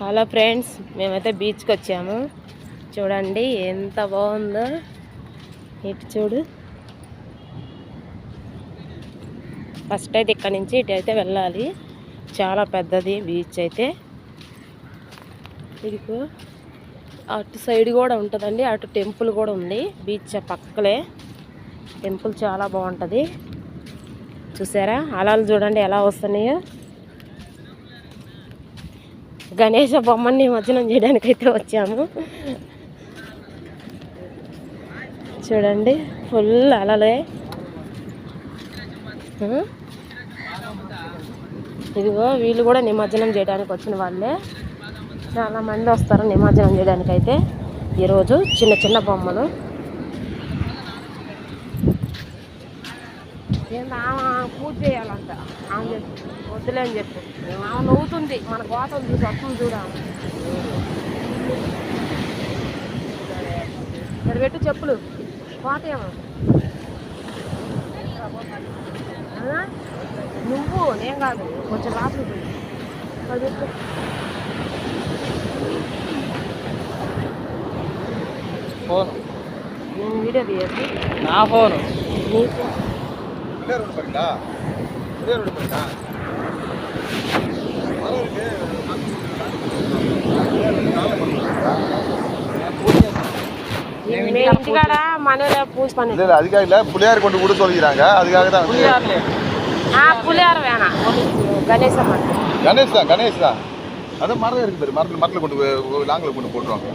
Hello friends మేమైతే బీచ్కి వచ్చాము. చూడండి ఎంత బాగుందో. ఇటు చూడు. ఫస్ట్ అయితే ఇక్కడ నుంచి ఇటు అయితే వెళ్ళాలి. చాలా పెద్దది బీచ్ అయితే. ఇదిగో అటు సైడ్ కూడా ఉంటుందండి అటు టెంపుల్ కూడా ఉంది. బీచ్ పక్కలే. టెంపుల్ చాలా బాగుంటుంది. చూసారా? అలలు చూడండి ఎలా వస్తున్నాయో. గణేష బొమ్మని నిమజ్జనం చేయడానికి అయితే వచ్చాము. చూడండి ఫుల్ అలలే. ఇదిగో వీళ్ళు కూడా నిమజ్జనం చేయడానికి వచ్చిన వాళ్ళే. చాలామంది వస్తారు నిమజ్జనం చేయడానికి అయితే ఈరోజు చిన్న చిన్న బొమ్మలు. పూజ చేయాలంట. ఆమె చెప్పి వద్దులే అని చెప్పి. ఆమె నవ్వుతుంది మన కోత చూసి వస్తుంది చూడ ఇక్కడ పెట్టు చెప్పులు. కోత ఏమో. నువ్వు నేను కాదు కొంచెం రాసు ఇక్కడ ఫోన్. నేను వీడియో తీయచ్చు నా ఫోన్. నీ ఫోన్ ஒரே ரோடு போறீங்களா ஒரே ரோடு போறீங்களா மரம் இருக்கு. அதுக்காக இல்ல. புளியார் கொண்டு கூட அதுக்காக தான். புளியார் வேணாம். கணேஷ் கணேஷ் தான் கணேஷ் தான். அது மரம் இருக்கு பேர். மரத்தில் மரத்தில் கொண்டு லாங்கில் கொண்டு போட்டுருவாங்க.